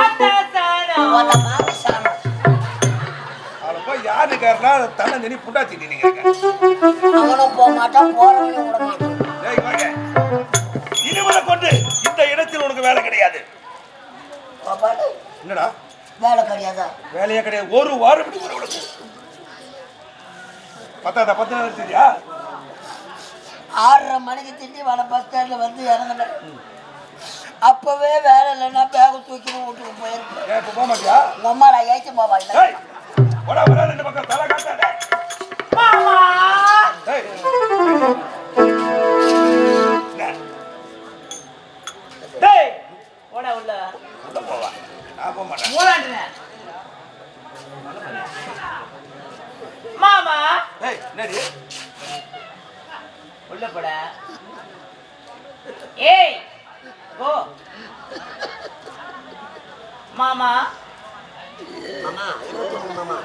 அத்தாசானம். யாரு புண்டாத்தி நீங்க அவனும் போக மாட்டான் விட மாட்டான் கொண்டு இந்த இடத்தில் உனக்கு வேலை கிடையாது என்னடா வேலை கிடையாதா வேலையே கிடையாது ஒரு வாரம் இப்படி பத்தாதா பத்து நாள் சரியா ஆறரை மணிக்கு திண்டி வட பஸ் ஸ்டாண்ட்ல வந்து இறங்கினேன் அப்பவே வேலை இல்லைன்னா பேக தூக்கின்னு வீட்டுக்கு போயிருக்கேன் ஏன் இப்ப போக மாட்டியா? உங்க அம்மா நான் ஏச்சு போவா இல்லை ஏய் போடா ரெண்டு பக்கம் தலை காட்டாத மாமா! ஏய்? டேய் ஓடா உள்ள. உள்ள போவா. நான் போக மாட்டேன். மாமா! ஏய் என்னடி? உள்ள போட. ஏய் கோ மாமா. மாமா. மாமா.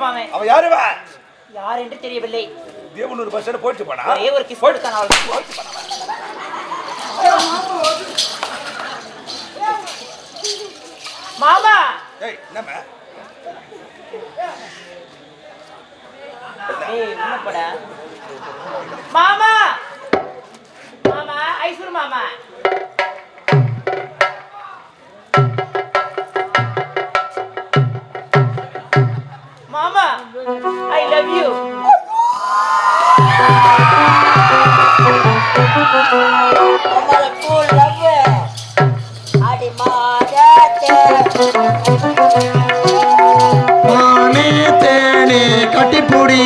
இருப்பாங்க. அவ யாரு அவ யார் என்று தெரியவில்லை. தேவனூர் பஸ் போயிட்டு போனா ஒரே ஒரு கிஸ் கொடுத்தான் அவளுக்கு. மாமா! ஏய் என்னம்மா?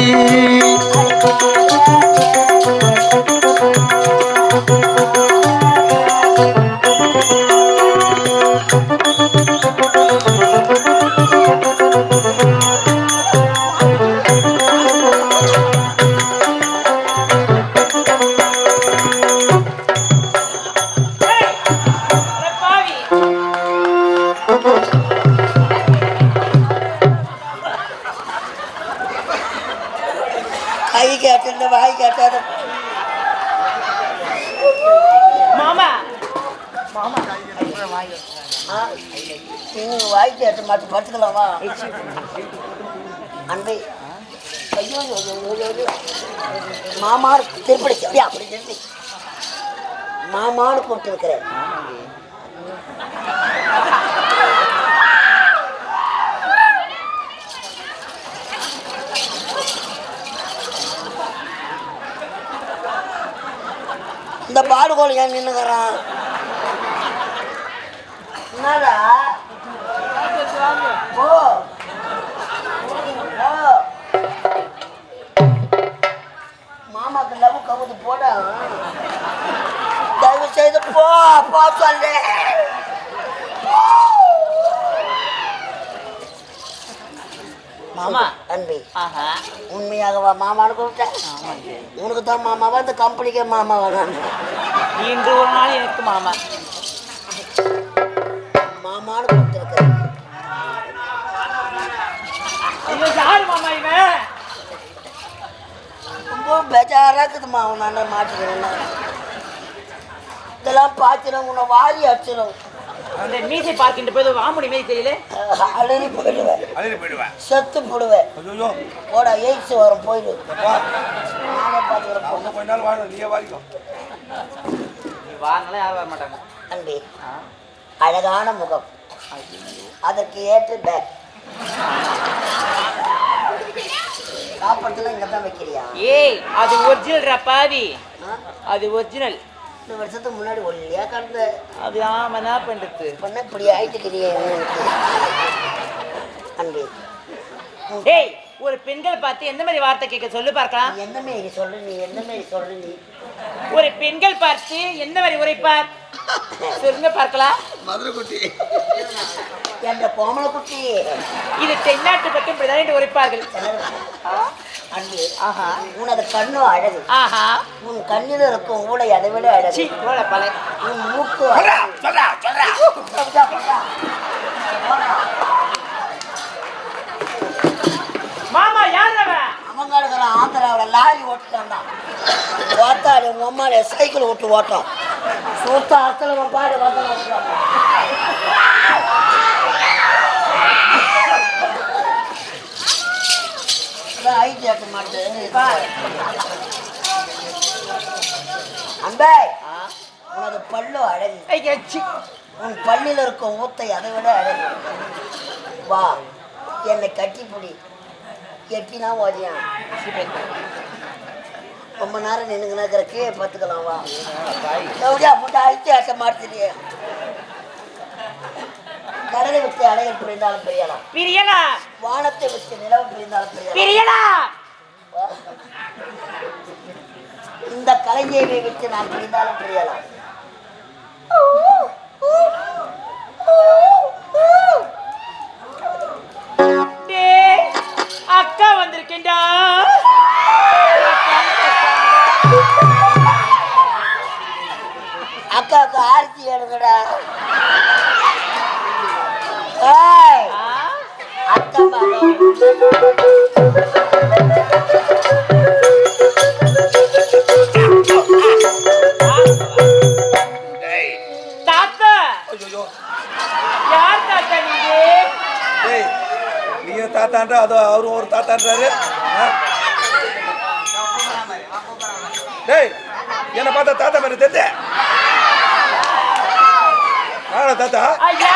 கட்டிப்புடி கை கேட்டு வாய் கேட்டாரு மாமா. மாமா ஆ? நீங்க வாய் கேட்டு மட்டும் படுத்துக்கலாமா அன்பை. ஐயோ. மாமார் திருப்படி அப்படியா அப்படி திருப்பி. மாமான்னு கூப்பிட்டுருக்கிறேன் இந்த பாடுகோல் ஏன் நின்னுக்கிறான்? என்னடா? ஓ மாமாக்கு லவ் கவுது போட. தயவு செய்து போ போ சொல்லு. மாமா. ஆஹா. உண்மையாகவா மாமான்னு கூப்பிட்டேன். உனக்கு தான் மாமாவா இந்த கம்பெனிக்கே மாமாவா நான் இன்று ஒரு நாள் எனக்கு மாமா. மாமான்னு கூப்பிட்டுருக்கேன் யாரு மாமா இவன் ரொம்ப பெஜாராக இருக்குதுமா உன்னால மாட்டிக்கிறேன் இதெல்லாம் பார்த்துடும் உன்னை வாரி அடிச்சிடும் அந்த மீசை பார்க்கின்ற போது வாமுடி மீதி தெரியல அலறி போயிடுவேன். அழுது போயிடுவேன். செத்து போடுவேன். ஐயோ. போடா எய்ட்ஸ் வரும் போயிடு. நானே பார்த்துக்கிறேன் நான் இன்னும் கொஞ்ச நாள் வாழ நீயே வாரிக்கும் நீ வாங்கினாலும் யாரும் வர மாட்டாங்க ஆ? அழகான முகம். அதற்கு ஏற்ற பேக் சாப்பாட்டுலாம் இங்கே தான் வைக்கிறியா? ஏய் அது ஒரிஜினல் பாவி. ஆ? அது ஒரிஜினல் பத்து வருஷத்துக்கு முன்னாடி ஒல்லியா கடந்த? அது ஆமா என்ன பண்றது பண்ண இப்படி ஆயிட்டுக்கிறியே. அன்பு. டேய் ஒரு பெண்கள் பார்த்து எந்த மாதிரி வார்த்தை கேட்க சொல்லு பார்க்கலாம். என்ன மாரி சொல்லு நீ என்ன மாரி சொல்லு நீ. ஒரு பெண்கள் பார்த்து எந்த மாதிரி உரைப்பார்? சொல்லுங்க பார்க்கலாம். என்ற கோமல குட்டி? இது தென்னாட்டு பக்கம் இப்படிதான் என்று உரைப்பார்கள். அன்பு ஆஹா. உனது கண்ணு அழகு. ஆஹா. உன் கண்ணில் இருக்கும் ஊடை அதை விட அழகு. போல உன் மூக்கு. மாமா யார் அவங்க ஆந்திராவில் லாரி ஓட்டுட்டான்டா ஓட்டாடு உங்க அம்மால சைக்கிள் ஓட்டு ஓட்டம் சூத்த அர்த்தம் உன் பாடு வந்து ஐடி ஆட்ட மாட்டேன். அன்பே உனது பல்லு அழகு. உன் பல்லில் இருக்கும் ஊத்தை அதை விட அழகு. வா என்னை கட்டிப்பிடி. எட்டினா ஓதியான் ரொம்ப நேரம் நின்னுங்கனாக்கிற கீழே பார்த்துக்கலாம் வா. எப்படியா முட்டை அழித்து ஆட்ட மாட்டுறிய கடலை விட்டு அலைகள் புரிந்தாலும் பிரியலாம். பிரியலா. வானத்தை விட்டு நிலவு புரிந்தாலும் பிரியலாம். பிரியலா. இந்த கலைஞரை விட்டு நான் பிரிந்தாலும் பிரியலாம். நீயும் தாத்தான்றா அதோ அவரும் ஒரு தாத்தான்றாரு? டேய் என்ன பார்த்தா தாத்தா மாதிரி தெரிஞ்ச ஆனா தாத்தா ஐயா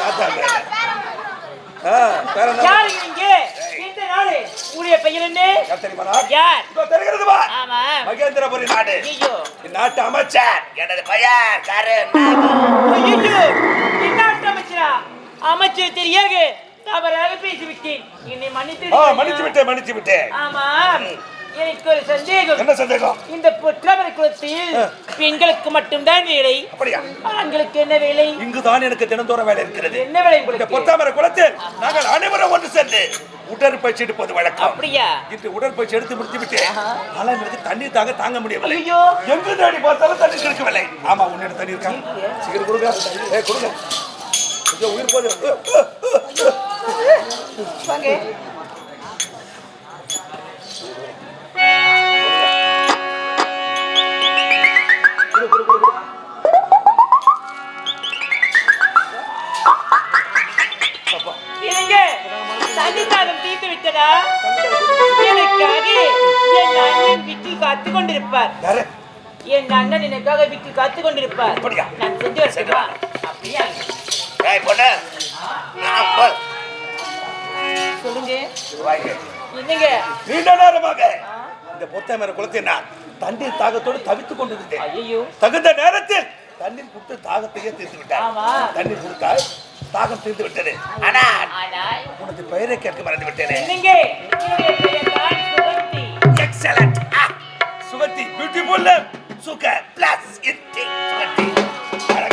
தாத்தான்றாரு ஆ வேற என்ன யாரு நீங்க இந்த நாடு? உடைய பெயர் என்ன? யார் தெரிகிறது ஆமா. மகேந்திரபுரி நாடு. இந்நாட்டு அமைச்சர் எனது பெயர் என்ன அமைச்சரா? அமைச்சர் தெரியாது. தவறாக பேசிவிட்டேன். என்னை மன்னித்து மன்னிச்சு விட்டேன் மன்னிச்சு விட்டேன். ஆமா. எனக்கு ஒரு சந்தேகம். என்ன சந்தேகம்? இந்த புற்றவர் குலத்தில் பெண்களுக்கு மட்டும்தான் வேலை. அப்படியா? ஆண்களுக்கு என்ன வேலை? இங்குதான் எனக்கு தினந்தோறும் வேலை இருக்கிறது. என்ன வேலை உங்களுக்கு? பொத்தாமரை குளத்தில் நாங்கள் அனைவரும் ஒன்று சேர்ந்து உடற்பயிற்சி எடுப்பது வழக்கம். அப்படியா? இன்று உடற்பயிற்சி எடுத்து முடித்து விட்டு ஆனால் எனக்கு தண்ணீர் தாங்க தாங்க முடியவில்லை. ஐயோ. எங்கு தேடி பார்த்தாலும் தண்ணீர் கிடைக்கவில்லை. ஆமா உன்னிடம் தண்ணி இருக்கா? சீக்கிரம். கொடுங்க. ஏ கொடுங்க. ஐயோ உயிர் போது என் அண்ணன் எனக்காக விட்டு காத்து கொண்டிருப்பார்? நான் செஞ்சு வச்சுக்கவா அப்படியா. சொல்லுங்க. என்னங்க? நீண்ட நேரமாக இந்த பொத்தாமரை குளத்தை நான் தண்ணீர் தாகத்தோடு தவித்துக் கொண்டிருந்தேன். ஐயோ தகுந்த நேரத்தில் தண்ணீர் கொடுத்து தாகத்தையே தீர்த்து விட்டார். தண்ணீர் கொடுத்தால் தாகம் தீர்த்து விட்டது. ஆனா ஆனால் உனக்கு பெயரை கேட்க மறந்து விட்டேனே. Excellent Sumathi beautiful sugar plus எத்தி சுமதி